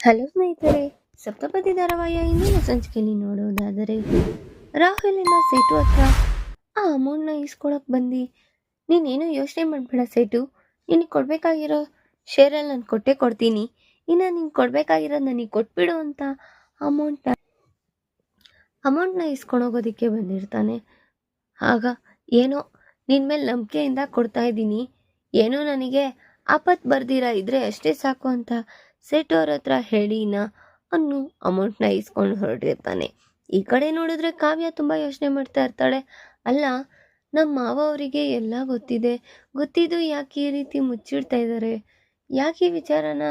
Hello ಸ್ನೇಹಿತರೆ, ಸಪ್ತಪದಿ ಧಾರಾವಾಹಿಯ ಇಂದಿನ ಸಂಚಿಕೆಯಲ್ಲಿ ನೋಡೋದಾದರೆ, ರಾಹುಲಿನ ಸೇಟು ಹತ್ರ ಆ ಅಮೌಂಟ್ನ ಇಸ್ಕೊಳಕ್ಕೆ ಬಂದು. ನೀನೇನು ಯೋಚನೆ ಮಾಡಬೇಡ ಸೇಟು. ನಿನಗೆ ಕೊಡಬೇಕಾಗಿರೋ ಶೇರಲ್ಲಿ ನಾನು ಕೊಟ್ಟೇ ಕೊಡ್ತೀನಿ. ಇನ್ನು ನೀನು ಕೊಡಬೇಕಾಗಿರೋ ನನಗೆ ಕೊಟ್ಬಿಡು ಅಂತ ಅಮೌಂಟ್ನ ಅಮೌಂಟ್ನ ಇಸ್ಕೊಂಡೋಗೋದಕ್ಕೆ ಬಂದಿರ್ತಾನೆ. ಆಗ ಏನೋ ನಿನ್ನ ಮೇಲೆ ನಂಬಿಕೆಯಿಂದ ಕೊಡ್ತಾ ಇದ್ದೀನಿ. ಏನೋ ನನಗೆ ಆಪತ್ತು ಬರ್ದಿರ ಇದ್ರೆ ಅಷ್ಟೇ ಸಾಕು ಅಂತ ಸೆಟ್ ಅವ್ರ ಹತ್ರ ಹೇಳಿನ ಅನ್ನು ಅಮೌಂಟ್ನ ಇಸ್ಕೊಂಡು ಹೊರಟಿರ್ತಾನೆ. ಈ ಕಡೆ ನೋಡಿದ್ರೆ ಕಾವ್ಯ ತುಂಬ ಯೋಚನೆ ಮಾಡ್ತಾ ಇರ್ತಾಳೆ. ಅಲ್ಲ ನಮ್ಮ ಮಾವ ಅವರಿಗೆ ಎಲ್ಲ ಗೊತ್ತಿದೆ. ಗೊತ್ತಿದ್ದು ಯಾಕೆ ಈ ರೀತಿ ಮುಚ್ಚಿಡ್ತಾ ಇದ್ದಾರೆ ಯಾಕೆ ಈ ವಿಚಾರನ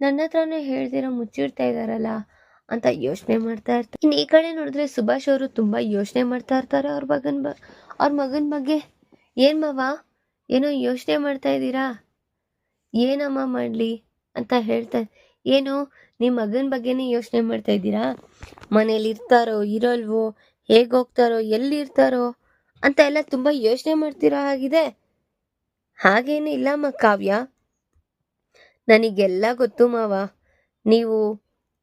ನನ್ನ ಹತ್ರನೇ ಹೇಳ್ದಿರೋ ಮುಚ್ಚಿಡ್ತಾ ಇದ್ದಾರಲ್ಲ ಅಂತ ಯೋಚನೆ ಮಾಡ್ತಾ ಇರ್ತಾರೆ ಇನ್ನು ಈ ಕಡೆ ನೋಡಿದ್ರೆ ಸುಭಾಷ್ ಅವರು ತುಂಬ ಯೋಚನೆ ಮಾಡ್ತಾ ಇರ್ತಾರೆ ಅವ್ರ ಮಗನ ಬ ಅವ್ರ ಮಗನ ಬಗ್ಗೆ. ಏನು ಮಾವ? ಏನೋ ಯೋಚನೆ ಮಾಡ್ತಾ ಇದ್ದೀರಾ? ಏನಮ್ಮ ಮಾಡಲಿ? ಅಂತ ಹೇಳ್ತಾರೆ ಏನು ನಿಮ್ಮ ಮಗನ ಬಗ್ಗೆನೇ ಯೋಚನೆ ಮಾಡ್ತಾ ಇದ್ದೀರಾ? ಮನೇಲಿ ಇರ್ತಾರೋ, ಇರಲ್ವೋ, ಹೇಗೆ ಹೋಗ್ತಾರೋ ಎಲ್ಲಿರ್ತಾರೋ ಅಂತ ಎಲ್ಲ ತುಂಬ ಯೋಚನೆ ಮಾಡ್ತಿರೋ ಹಾಗಿದೆ ಹಾಗೇನು ಇಲ್ಲಮ್ಮ ಕಾವ್ಯ. ನನಗೆಲ್ಲ ಗೊತ್ತು ಮಾವ. ನೀವು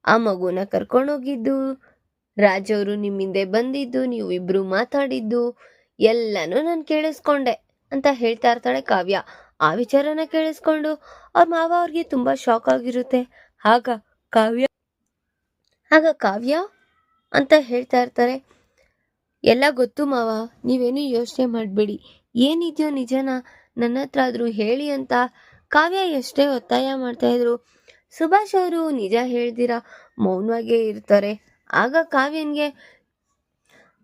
ಆ ಮಗುನ ಕರ್ಕೊಂಡೋಗಿದ್ದು ರಾಜವರು ನಿಮ್ಮಿಂದೆ ಬಂದಿದ್ದು ನೀವು ಇಬ್ರು ಮಾತಾಡಿದ್ದು, ಎಲ್ಲನೂ ನಾನು ಕೇಳಿಸ್ಕೊಂಡೆ ಅಂತ ಹೇಳ್ತಾ ಇರ್ತಾಳೆ ಕಾವ್ಯ. ಆ ವಿಚಾರನ ಕೇಳಿಸ್ಕೊಂಡು ಅವ್ರ ಮಾವ ಅವ್ರಿಗೆ ತುಂಬ ಶಾಕ್ ಆಗಿರುತ್ತೆ. ಆಗ ಕಾವ್ಯ ಆಗ ಕಾವ್ಯ ಅಂತ ಹೇಳ್ತಾ ಇರ್ತಾರೆ, ಎಲ್ಲ ಗೊತ್ತು ಮಾವ, ನೀವೇನು ಯೋಚನೆ ಮಾಡಬೇಡಿ. ಏನಿದೆಯೋ ನಿಜನ ನನ್ನ ಹತ್ರ ಆದರೂ ಹೇಳಿ ಅಂತ ಕಾವ್ಯ ಎಷ್ಟೇ ಒತ್ತಾಯ ಮಾಡ್ತಾ ಇದ್ರು, ಸುಭಾಷ್ ಅವರು ನಿಜ ಹೇಳ್ದಿರ ಮೌನವಾಗೇ ಇರ್ತಾರೆ. ಆಗ ಕಾವ್ಯನ್ಗೆ,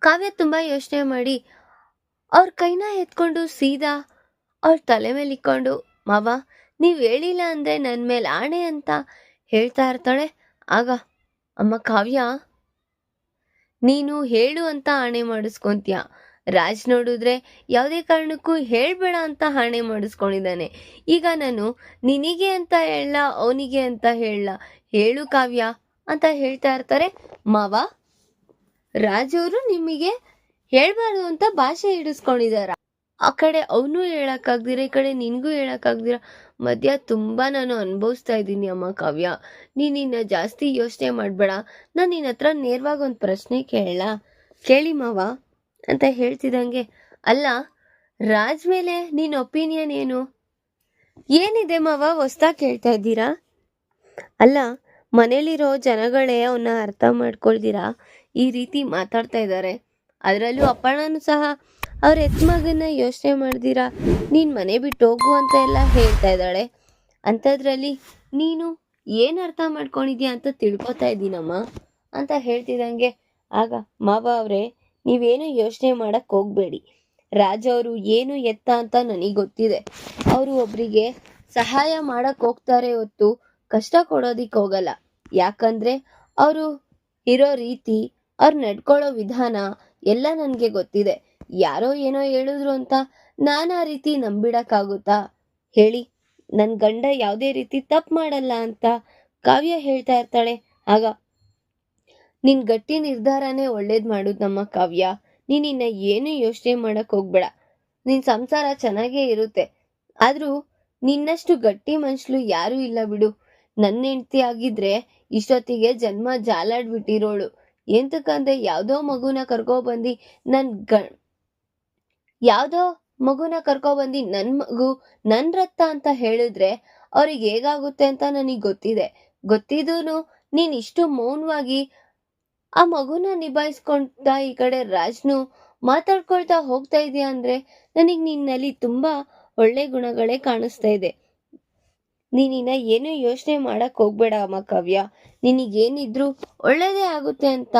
ಕಾವ್ಯ ತುಂಬ ಯೋಚನೆ ಮಾಡಿ, ಅವ್ರ ಕೈನ ಎತ್ಕೊಂಡು ಸೀದಾ ಅವ್ರ ತಲೆ ಮೇಲೆ ಇಕ್ಕೊಂಡು, ಮಾವ, ನೀವು ಹೇಳಿಲ್ಲ ಅಂದರೆ ನನ್ನ ಮೇಲೆ ಆಣೆ ಅಂತ ಹೇಳ್ತಾ ಇರ್ತಾಳೆ. ಆಗ, ಅಮ್ಮ ಕಾವ್ಯ, ನೀನು ಹೇಳು ಅಂತ ಆಣೆ ಮಾಡಿಸ್ಕೊಂತೀಯ? ರಾಜ್ ನೋಡಿದ್ರೆ ಯಾವುದೇ ಕಾರಣಕ್ಕೂ ಹೇಳ್ಬೇಡ ಅಂತ ಆಣೆ ಮಾಡಿಸ್ಕೊಂಡಿದ್ದಾನೆ. ಈಗ ನಾನು ನಿನಗೆ ಅಂತ ಹೇಳ, ಅವನಿಗೆ ಅಂತ ಹೇಳ, ಹೇಳು ಕಾವ್ಯ ಅಂತ ಹೇಳ್ತಾ ಇರ್ತಾರೆ. ಮಾವ, ರಾಜ್ ಅವರು ನಿಮಗೆ ಹೇಳಬಾರ್ದು ಅಂತ ಭಾಷೆ ಹಿಡಿಸ್ಕೊಂಡಿದಾರ. ಆ ಕಡೆ ಅವನು ಹೇಳೋಕ್ಕಾಗ್ದಿರ, ಈ ಕಡೆ ನಿನಗೂ ಹೇಳೋಕ್ಕಾಗ್ದಿರ. ಮಧ್ಯ ತುಂಬಾ ನಾನು ಅನುಭವಿಸ್ತಾ ಇದ್ದೀನಿ ಅಮ್ಮ ಕಾವ್ಯ. ನೀನ್ ಇನ್ನ ಜಾಸ್ತಿ ಯೋಚನೆ ಮಾಡಬೇಡ. ನಾನು ನಿನ್ನ ಹತ್ರ ನೇರವಾಗಿ ಒಂದು ಪ್ರಶ್ನೆ ಕೇಳ. ಕೇಳಿ ಮಾವ, ಅಂತ ಹೇಳ್ತಿದ್ದಂಗೆ, ಅಲ್ಲ, ರಾಜ್ ಮೇಲೆ ನಿನ್ನ ಒಪಿನಿಯನ್ ಏನು? ಏನಿದೆ ಮಾವ, ಹೊಸ್ತಾ ಕೇಳ್ತಾ ಇದ್ದೀರಾ? ಅಲ್ಲ, ಮನೇಲಿರೋ ಜನಗಳೇ ಅವನ್ನ ಅರ್ಥ ಮಾಡ್ಕೊಳ್ದಿರಾ? ಈ ರೀತಿ ಮಾತಾಡ್ತಾ ಇದ್ದಾರೆ ಅದರಲ್ಲೂ ಅಪ್ಪಣ್ಣನೂ ಸಹ ಅವ್ರ ಎತ್ ಮಗನ ಯೋಚನೆ ಮಾಡ್ದಿರಾ? ನೀನು ಮನೆ ಬಿಟ್ಟು ಹೋಗು ಅಂತ ಎಲ್ಲ ಹೇಳ್ತಾ ಇದ್ದಾಳೆ. ಅಂಥದ್ರಲ್ಲಿ ನೀನು ಏನು ಅರ್ಥ ಮಾಡ್ಕೊಂಡಿದ್ಯಾ ಅಂತ ತಿಳ್ಕೊತಾ ಇದ್ದೀನಮ್ಮ ಅಂತ ಹೇಳ್ತಿದ್ದಂಗೆ, ಆಗ ಮಾವ ಅವರೇ, ನೀವೇನು ಯೋಚನೆ ಮಾಡಕ್ಕೆ ಹೋಗಬೇಡಿ. ರಾಜ ಅವರು ಏನು ಎತ್ತ ಅಂತ ನನಗೆ ಗೊತ್ತಿದೆ. ಅವರು ಒಬ್ಬರಿಗೆ ಸಹಾಯ ಮಾಡಕ್ಕೆ ಹೋಗ್ತಾರೆ ಹೊತ್ತು ಕಷ್ಟ ಕೊಡೋದಿಕ್ಕೆ ಹೋಗಲ್ಲ. ಯಾಕಂದರೆ ಅವರು ಇರೋ ರೀತಿ, ಅವ್ರು ನಡ್ಕೊಳ್ಳೋ ವಿಧಾನ ಎಲ್ಲ ನನಗೆ ಗೊತ್ತಿದೆ. ಯಾರೋ ಏನೋ ಹೇಳಿದ್ರು ಅಂತ ನಾನು ಆ ರೀತಿ ನಂಬಿಡಕ್ಕಾಗುತ್ತಾ? ಹೇಳಿ ನನ್ನ ಗಂಡ ಯಾವುದೇ ರೀತಿ ತಪ್ಪು ಮಾಡಲ್ಲ ಅಂತ ಕಾವ್ಯ ಹೇಳ್ತಾ ಇರ್ತಾಳೆ. ಆಗ, ನಿನ್ ಗಟ್ಟಿ ನಿರ್ಧಾರನೇ ಒಳ್ಳೇದು ನಮ್ಮ ಕಾವ್ಯ. ನೀನಿನ್ನ ಏನು ಯೋಚನೆ ಮಾಡಕ್ ಹೋಗ್ಬೇಡ. ನಿನ್ ಸಂಸಾರ ಚೆನ್ನಾಗೇ ಇರುತ್ತೆ. ಆದ್ರೂ ನಿನ್ನಷ್ಟು ಗಟ್ಟಿ ಮನುಷ್ಯಲು ಯಾರೂ ಇಲ್ಲ ಬಿಡು. ನನ್ನ ಹೆಂಡತಿ ಆಗಿದ್ರೆ ಇಷ್ಟೊತ್ತಿಗೆ ಜನ್ಮ ಜಾಲಾಡ್ಬಿಟ್ಟಿರೋಳು. ಎಂತಕ್ಕಂದ್ರೆ ಯಾವ್ದೋ ಮಗುನ ಕರ್ಕೊಬಂದು ನನ್ ಗ ಯಾವ್ದೋ ಮಗುನ ಕರ್ಕೊಬಂದು ನನ್ನ ಮಗು ನನ್ನ ರಕ್ತ ಅಂತ ಹೇಳಿದ್ರೆ ಅವ್ರಿಗೆ ಹೇಗಾಗುತ್ತೆ ಅಂತ ನನಗೆ ಗೊತ್ತಿದೆ. ಗೊತ್ತಿದ್ದೂ ನೀನ್ ಇಷ್ಟು ಮೌನವಾಗಿ ಆ ಮಗುನ ನಿಭಾಯಿಸ್ಕೊಂತ ಈ ಕಡೆ ರಾಜ್ನು ಮಾತಾಡ್ಕೊಳ್ತಾ ಹೋಗ್ತಾ ಇದೆಯಾ ಅಂದ್ರೆ ನನಗೆ ನಿನ್ನಲ್ಲಿ ತುಂಬಾ ಒಳ್ಳೆ ಗುಣಗಳೇ ಕಾಣಿಸ್ತಾ ಇದೆ. ನೀನಿನ್ನ ಏನು ಯೋಚನೆ ಮಾಡಕ್ ಹೋಗ್ಬೇಡ ಅಮ್ಮ ಕವ್ಯ. ನಿನಗೇನಿದ್ರು ಒಳ್ಳೇದೇ ಆಗುತ್ತೆ ಅಂತ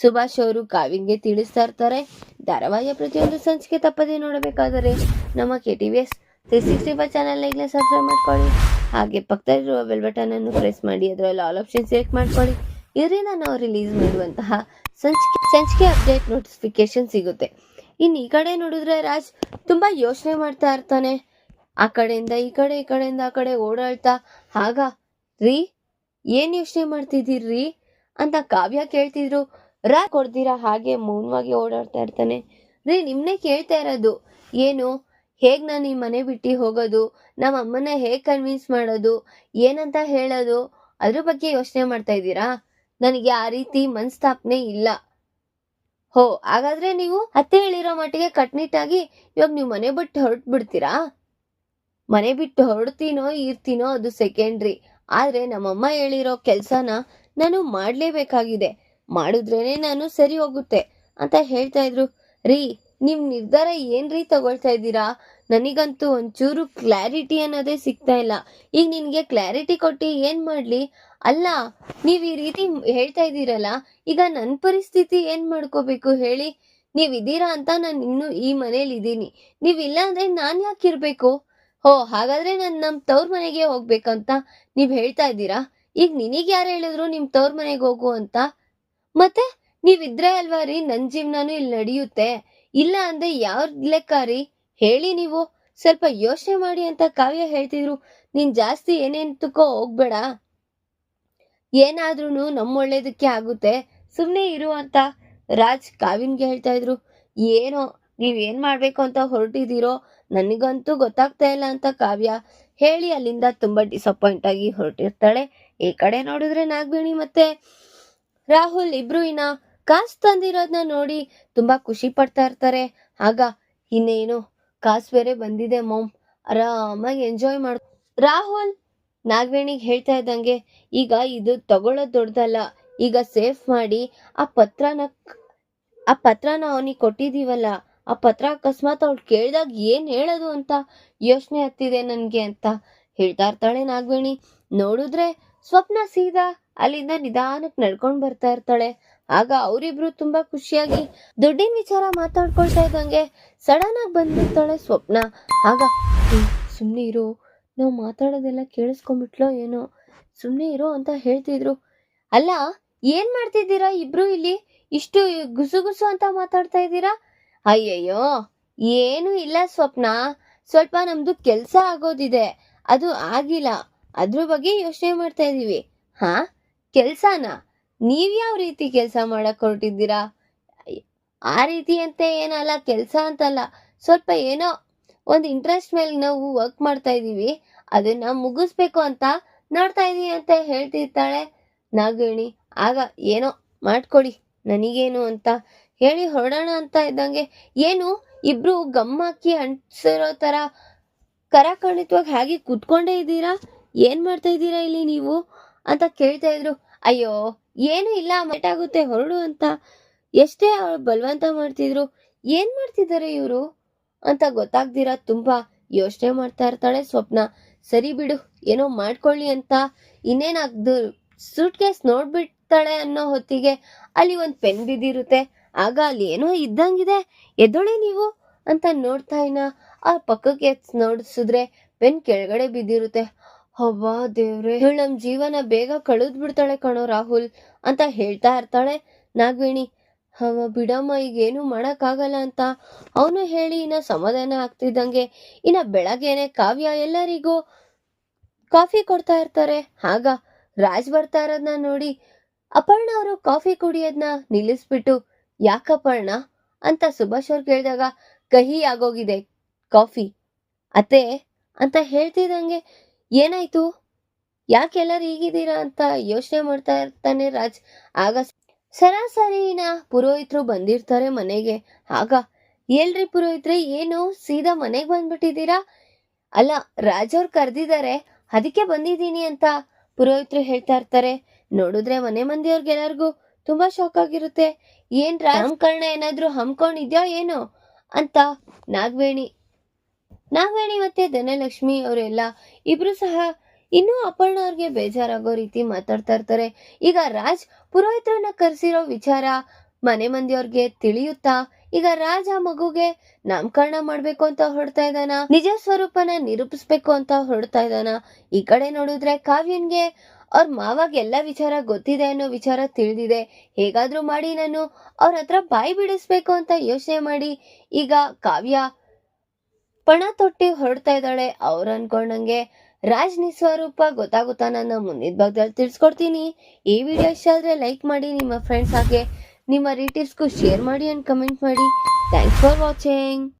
ಸುಭಾಷ್ ಅವರು ಕಾವ್ಯಂಗೆ ತಿಳಿಸ್ತಾ ಇರ್ತಾರೆ. ಧಾರಾವಾಹಿಯ ಪ್ರತಿಯೊಂದು ಸಂಚಿಕೆ ತಪ್ಪದೇ ನೋಡಬೇಕಾದರೆ ನಮ್ಮ K T V S three sixty five channel ಈಗಲೇ ಸಬ್ಸ್ಕ್ರೈಬ್ ಮಾಡ್ಕೊಳ್ಳಿ. ಹಾಗೆ ಪಕ್ಕದಲ್ಲಿರುವ ಬೆಲ್ ಬಟನ್ ಅನ್ನು ಪ್ರೆಸ್ ಮಾಡಿ, ಅದರಲ್ಲಿ ಆಲ್ ಆಪ್ಷನ್ ಸೆಲೆಕ್ಟ್ ಮಾಡ್ಕೊಳ್ಳಿ. ಇದರಿಂದ ನಾವು ರಿಲೀಸ್ ಮಾಡುವಂತಹ ಸಂಚಿಕೆ ಸಂಚಿಕೆ ಅಪ್ಡೇಟ್ ನೋಟಿಫಿಕೇಶನ್ ಸಿಗುತ್ತೆ. ಇನ್ನು ಈ ಕಡೆ ನೋಡಿದ್ರೆ ರಾಜ್ ತುಂಬ ಯೋಚನೆ ಮಾಡ್ತಾ ಇರ್ತಾನೆ. ಆ ಕಡೆಯಿಂದ ಈ ಕಡೆ, ಈ ಕಡೆಯಿಂದ ಆ ಕಡೆ ಓಡಾಡ್ತಾ ಆಗ ರೀ, ಏನ್ ಯೋಚನೆ ಮಾಡ್ತಿದ್ದೀರಿ? ಅಂತ ಕಾವ್ಯ ಕೇಳ್ತಿದ್ರು. ರಾ ಕೊಡ್ದಿರಾ ಹಾಗೆ ಮೌನವಾಗಿ ಓಡಾಡ್ತಾ ಇರ್ತಾನೆ. ರೀ ನಿಮ್ನೆ ಕೇಳ್ತಾ ಇರೋದು, ಏನು, ಹೇಗ್ ನಾನು ಈ ಮನೆ ಬಿಟ್ಟು ಹೋಗೋದು ನಮ್ಮ ಅಮ್ಮನ ಹೇಗ್ ಕನ್ವಿನ್ಸ್ ಮಾಡೋದು, ಏನಂತ ಹೇಳೋದು, ಅದ್ರ ಬಗ್ಗೆ ಯೋಚನೆ ಮಾಡ್ತಾ ಇದ್ದೀರಾ? ನನಗೆ ಆ ರೀತಿ ಮನಸ್ತಾಪನೆ ಇಲ್ಲ. ಹೋ, ಹಾಗಾದ್ರೆ ನೀವು ಅತ್ತೆ ಹೇಳಿರೋ ಮಟ್ಟಿಗೆ ಕಟ್ನಿಟ್ಟಾಗಿ ಇವಾಗ ನೀವು ಮನೆ ಬಿಟ್ಟು ಹೊರಟು ಬಿಡ್ತೀರಾ ಮನೆ ಬಿಟ್ಟು ಹೊರಡ್ತೀನೋ ಇರ್ತೀನೋ ಅದು ಸೆಕೆಂಡ್ರಿ ಆದ್ರೆ ನಮ್ಮಮ್ಮ ಹೇಳಿರೋ ಕೆಲ್ಸನ ನಾನು ಮಾಡ್ಲೇಬೇಕಾಗಿದೆ. ಮಾಡಿದ್ರೇನೆ ನಾನು ಸರಿ ಹೋಗುತ್ತೆ ಅಂತ ಹೇಳ್ತಾ ಇದ್ರು. ರೀ ನಿಮ್ಮ ನಿರ್ಧಾರ ಏನ್ರಿ ತಗೊಳ್ತಾ ಇದ್ದೀರಾ? ನನಗಂತೂ ಒಂಚೂರು ಕ್ಲಾರಿಟಿ ಅನ್ನೋದೇ ಸಿಗ್ತಾ ಇಲ್ಲ. ಈಗ ನಿನಗೆ ಕ್ಲಾರಿಟಿ ಕೊಟ್ಟು ಏನು ಮಾಡ್ಲಿ? ಅಲ್ಲ, ನೀವು ಈ ರೀತಿ ಹೇಳ್ತಾ ಇದ್ದೀರಲ್ಲ, ಈಗ ನನ್ನ ಪರಿಸ್ಥಿತಿ ಏನು ಮಾಡ್ಕೋಬೇಕು ಹೇಳಿ? ನೀವು ಇದೀರಾ ಅಂತ ನಾನು ಇನ್ನೂ ಈ ಮನೇಲಿ ಇದ್ದೀನಿ. ನೀವ್ ಇಲ್ಲ ನಾನು ನಾನ್ ಯಾಕೆ ಇರಬೇಕು? ಹೋ, ಹಾಗಾದ್ರೆ ನಾನು ನಮ್ಮ ತವ್ರ ಮನೆಗೆ ಹೋಗ್ಬೇಕಂತ ನೀವು ಹೇಳ್ತಾ ಇದ್ದೀರಾ? ಈಗ ನಿನಗ್ ಯಾರು ಹೇಳಿದ್ರು ನಿಮ್ಮ ತವ್ರ ಮನೆಗೆ ಹೋಗು ಅಂತ? ಮತ್ತೆ ನೀವಿದ್ರೆ ಅಲ್ವಾ ರೀ? ನನ್ ಜೀವನಾನು ಇಲ್ಲಿ ನಡೆಯುತ್ತೆ. ಇಲ್ಲ ಅಂದ್ರೆ ಯಾವ ಲೆಕ್ಕ ರೀ? ಹೇಳಿ ನೀವು. ಸ್ವಲ್ಪ ಯೋಚನೆ ಮಾಡಿ ಅಂತ ಕಾವ್ಯ ಹೇಳ್ತಿದ್ರು. ನೀನ್ ಜಾಸ್ತಿ ಏನೇನ್ ತುಕೋ ಹೋಗ್ಬೇಡ. ಏನಾದ್ರೂ ನಮ್ಮ ಒಳ್ಳೇದಕ್ಕೆ ಆಗುತ್ತೆ. ಸುಮ್ನೆ ಇರು ಅಂತ ರಾಜ್ ಕಾವ್ಯನ್ಗೆ ಹೇಳ್ತಾ ಇದ್ರು. ಏನೋ ನೀವ್ ಏನ್ ಮಾಡ್ಬೇಕು ಅಂತ ಹೊರಟಿದ್ದೀರೋ? ನನಗಂತೂ ಗೊತ್ತಾಗ್ತಾ ಇಲ್ಲ ಅಂತ ಕಾವ್ಯ. ಹೇಳಿ ಅಲ್ಲಿಂದ ತುಂಬಾ ಡಿಸಪಾಯಿಂಟ್ ಆಗಿ ಹೊರಟಿರ್ತಾಳೆ. ಈ ಕಡೆ ನೋಡಿದ್ರೆ ನಾಗವೇಣಿ ಮತ್ತೆ ರಾಹುಲ್ ಇಬ್ರು ಇನ್ನ ಕಾಸು ತಂದಿರೋದನ್ನ ನೋಡಿ ತುಂಬಾ ಖುಷಿ ಪಡ್ತಾ ಇರ್ತಾರೆ. ಆಗ ಇನ್ನೇನು ಕಾಸು ಬೇರೆ ಬಂದಿದೆ ಮಾಮ್ ಆರಾಮಾಗಿ ಎಂಜಾಯ್ ಮಾಡ್ ರಾಹುಲ್ ನಾಗವೇಣಿಗೆ ಹೇಳ್ತಾ ಇದ್ದಂಗೆ, ಈಗ ಇದು ತಗೊಳ್ಳೋದು ದೊಡ್ಡದಲ್ಲ, ಈಗ ಸೇಫ್ ಮಾಡಿ ಆ ಪತ್ರನ ಆ ಪತ್ರನ ಅವನಿಗೆ ಕೊಟ್ಟಿದ್ದೀವಲ್ಲ ಆ ಪತ್ರ ಅಕಸ್ಮಾತ್ ಅವ್ಳು ಕೇಳಿದಾಗ ಏನು ಹೇಳೋದು ಅಂತ ಯೋಚನೆ ಹತ್ತಿದೆ ನನಗೆ ಅಂತ ಹೇಳ್ತಾ ಇರ್ತಾಳೆ ನಾಗವೇಣಿ. ನೋಡಿದ್ರೆ ಸ್ವಪ್ನ ಸೀದಾ ಅಲ್ಲಿಂದ ನಿಧಾನಕ್ಕೆ ನಡ್ಕೊಂಡು ಬರ್ತಾ ಇರ್ತಾಳೆ. ಆಗ ಅವರಿಬ್ರು ತುಂಬಾ ಖುಷಿಯಾಗಿ ದುಡ್ಡಿನ ವಿಚಾರ ಮಾತಾಡ್ಕೊಳ್ತಾ ಇದ್ದಂಗೆ ಸಡನ್ ಆಗಿ ಬಂದ್ಬಿಡ್ತಾಳೆ ಸ್ವಪ್ನ. ಆಗ ಸುಮ್ಮನೆ ಇರು. ನಾವು ಮಾತಾಡೋದೆಲ್ಲ ಕೇಳಿಸ್ಕೊಂಡ್ಬಿಟ್ಲೋ ಏನೋ. ಸುಮ್ಮನೆ ಇರು ಅಂತ ಹೇಳ್ತಿದ್ರು. ಅಲ್ಲ, ಏನ್ ಮಾಡ್ತಿದ್ದೀರಾ ಇಬ್ರು ಇಲ್ಲಿ? ಇಷ್ಟು ಗುಸು ಗುಸು ಅಂತ ಮಾತಾಡ್ತಾ ಇದ್ದೀರಾ? ಅಯ್ಯಯ್ಯೋ, ಏನು ಇಲ್ಲ ಸ್ವಪ್ನ. ಸ್ವಲ್ಪ ನಮ್ದು ಕೆಲಸ ಆಗೋದಿದೆ. ಅದು ಆಗಿಲ್ಲ. ಅದ್ರ ಬಗ್ಗೆ ಯೋಚನೆ ಮಾಡ್ತಾ ಇದೀವಿ. ಹಾ? ಕೆಲ್ಸನ? ನೀವು ಯಾವ ರೀತಿ ಕೆಲಸ ಮಾಡಕ್ ಹೊರಟಿದ್ದೀರಾ? ಆ ರೀತಿ ಅಂತ ಏನಲ್ಲ, ಕೆಲಸ ಅಂತಲ್ಲ. ಸ್ವಲ್ಪ ಏನೋ ಒಂದು ಇಂಟ್ರೆಸ್ಟ್ ಮೇಲೆ ನಾವು ವರ್ಕ್ ಮಾಡ್ತಾ ಇದೀವಿ ಅದನ್ನ ಮುಗಿಸ್ಬೇಕು ಅಂತ ನೋಡ್ತಾ ಇದೀವಿ ಅಂತ ಹೇಳ್ತಿರ್ತಾಳೆ ನಾಗಿಣಿ. ಆಗ ಏನೋ ಮಾಡ್ಕೊಡಿ, ನನಗೇನು ಅಂತ ಹೇಳಿ ಹೊರಡೋಣ ಅಂತ ಇದ್ದಂಗೆ ಏನು ಇಬ್ರು ಗಮ್ಮಾಕಿ ಅಂಟಿಸಿರೋ ತರ ಕರಾಖಂಡಿತವಾಗಿ ಹಾಗೆ ಕುತ್ಕೊಂಡೇ ಇದ್ದೀರಾ? ಏನು ಮಾಡ್ತಾ ಇದ್ದೀರಾ ಇಲ್ಲಿ ನೀವು? ಅಂತ ಕೇಳ್ತಾ ಇದ್ರು. ಅಯ್ಯೋ, ಏನು ಇಲ್ಲ ಆಗುತ್ತೆ ಹೊರಡು ಅಂತ. ಎಷ್ಟೇ ಅವಳು ಬಲವಂತ ಮಾಡ್ತಿದ್ರು, ಏನ್ ಮಾಡ್ತಿದ್ದಾರೆ ಇವರು? ಅಂತ ಗೊತ್ತಾಗ್ದಿರ ತುಂಬಾ ಯೋಚನೆ ಮಾಡ್ತಾ ಇರ್ತಾಳೆ ಸ್ವಪ್ನ. ಸರಿ ಬಿಡು, ಏನೋ ಮಾಡ್ಕೊಳ್ಳಿ ಅಂತ ಇನ್ನೇನಾಗ್ದು ಸೂಟ್ ಕೇಸ್ ನೋಡ್ಬಿಡ್ತಾಳೆ ಅನ್ನೋ ಹೊತ್ತಿಗೆ ಅಲ್ಲಿ ಒಂದ್ ಪೆನ್ ಬಿದ್ದಿರುತ್ತೆ. ಆಗ ಅಲ್ಲಿ ಏನೋ ಇದ್ದಂಗಿದೆ, ಎದ್ದೊಳೆ ನೀವು? ಅಂತ ನೋಡ್ತಾ ಇನ್ನ ಆ ಪಕ್ಕಕ್ಕೆ ನೋಡಿಸಿದ್ರೆ ಪೆನ್ ಕೆಳಗಡೆ ಬಿದ್ದಿರುತ್ತೆ. ಹವ್ವಾ ದೇವ್ರೆ, ಇವಳು ನಮ್ ಜೀವನ ಬೇಗ ಕಳೆದ್ ಬಿಡ್ತಾಳೆ ಕಣೋ ರಾಹುಲ್ ಅಂತ ಹೇಳ್ತಾ ಇರ್ತಾಳೆ ನಾಗವೇಣಿ. ಅವ ಬಿಡಮ್ಮ ಈಗ ಏನು ಮಾಡಕ್ಕಾಗಲ್ಲ ಅಂತ ಅವನು ಹೇಳಿ ಇನ್ನ ಸಮಾಧಾನ ಆಗ್ತಿದ್ದಂಗೆ. ಇನ್ನ ಬೆಳಗ್ಗೆನೆ ಕಾವ್ಯ ಎಲ್ಲರಿಗೂ ಕಾಫಿ ಕೊಡ್ತಾ ಇರ್ತಾರೆ. ಆಗ ರಾಜ್ ಬರ್ತಾ ಇರೋದ್ನ ನೋಡಿ ಅಪರ್ಣ ಅವರು ಕಾಫಿ ಕುಡಿಯೋದ್ನ ನಿಲ್ಲಿಸ್ಬಿಟ್ಟು, ಯಾಕಪರ್ಣ? ಅಂತ ಸುಭಾಷ್ ಅವ್ರು ಕೇಳಿದಾಗ, ಕಹಿ ಆಗೋಗಿದೆ ಕಾಫಿ. ಅತ್ತೆ ಅಂತ ಹೇಳ್ತಿದ್ದಂಗೆ ಏನಾಯ್ತು? ಯಾಕೆಲ್ಲರೂ ಹೀಗಿದ್ದೀರಾ ಅಂತ ಯೋಚನೆ ಮಾಡ್ತಾ ಇರ್ತಾನೆ ರಾಜ್. ಆಗ ಸರಾಸರಿನ ಪುರೋಹಿತರು ಬಂದಿರ್ತಾರೆ ಮನೆಗೆ. ಆಗ, ಎಲ್ರಿ ಪುರೋಹಿತ್ರೆ, ಏನು ಸೀದಾ ಮನೆಗೆ ಬಂದ್ಬಿಟ್ಟಿದ್ದೀರಾ? ಅಲ್ಲ ರಾಜ್ ಅವ್ರು ಕರ್ದಿದ್ದಾರೆ. ಅದಕ್ಕೆ ಬಂದಿದ್ದೀನಿ ಅಂತ ಪುರೋಹಿತರು ಹೇಳ್ತಾ ಇರ್ತಾರೆ. ನೋಡಿದ್ರೆ ಮನೆ ಮಂದಿಯವ್ರಿಗೆಲ್ಲರಿಗೂ ತುಂಬಾ ಶಾಕ್ ಆಗಿರುತ್ತೆ. ಏನ್ ರಾಜಕಾರಣ ಏನಾದ್ರೂ ಹಮ್ಕೊಂಡಿದ್ಯಾ, ಏನೋ? ಅಂತ ನಾಗವೇಣಿ ನಾಗವೇಣಿ ಮತ್ತೆ ಧನಲಕ್ಷ್ಮಿ ಅವರೆಲ್ಲ ಇಬ್ರು ಸಹ ಇನ್ನೂ ಅಪರ್ಣ ಅವ್ರಿಗೆ ಬೇಜಾರಾಗೋ ರೀತಿ ಮಾತಾಡ್ತಾ ಇರ್ತಾರೆ. ಈಗ ರಾಜ್ ಪುರೋಹಿತರನ್ನ ಕರೆಸಿರೋ ವಿಚಾರ ಮನೆ ಮಂದಿಯವ್ರಿಗೆ ತಿಳಿಯುತ್ತಾ? ಈಗ ರಾಜ್ ಆ ಮಗುಗೆ ನಾಮಕರಣ ಮಾಡ್ಬೇಕು ಅಂತ ಹೊಡ್ತಾ ಇದ್ದಾನ? ನಿಜ ಸ್ವರೂಪನ ನಿರೂಪಿಸ್ಬೇಕು ಅಂತ ಹೊಡ್ತಾ ಇದ್ದಾನ? ಈ ಕಡೆ ನೋಡಿದ್ರೆ ಕಾವ್ಯನ್ಗೆ ಅವ್ರ ಮಾವಾಗ ಎಲ್ಲ ವಿಚಾರ ಗೊತ್ತಿದೆ ಅನ್ನೋ ವಿಚಾರ ತಿಳಿದಿದೆ. ಹೇಗಾದ್ರೂ ಮಾಡಿ ನಾನು ಅವ್ರ ಹತ್ರ ಬಾಯಿ ಬಿಡಿಸ್ಬೇಕು ಅಂತ ಯೋಚನೆ ಮಾಡಿ ಈಗ ಕಾವ್ಯ ಪಣ ತೊಟ್ಟಿ ಹೊರಡ್ತಾ ಇದ್ದಾಳೆ. ಅವ್ರು ಅನ್ಕೊಂಡಂಗೆ ರಾಜ್ ನಿಸ್ವರೂಪ ಗೊತ್ತಾಗುತ್ತಾ? ನನ್ನ ಮುಂದಿನ ಭಾಗದಲ್ಲಿ ತಿಳಿಸ್ಕೊಡ್ತೀನಿ. ಈ ವಿಡಿಯೋ ಇಷ್ಟ ಆದರೆ ಲೈಕ್ ಮಾಡಿ, ನಿಮ್ಮ ಫ್ರೆಂಡ್ಸ್ ಹಾಗೆ ನಿಮ್ಮ ರಿಲೇಟಿವ್ಸ್ಗೂ ಶೇರ್ ಮಾಡಿ ಅಂಡ್ ಕಮೆಂಟ್ ಮಾಡಿ. Thanks for watching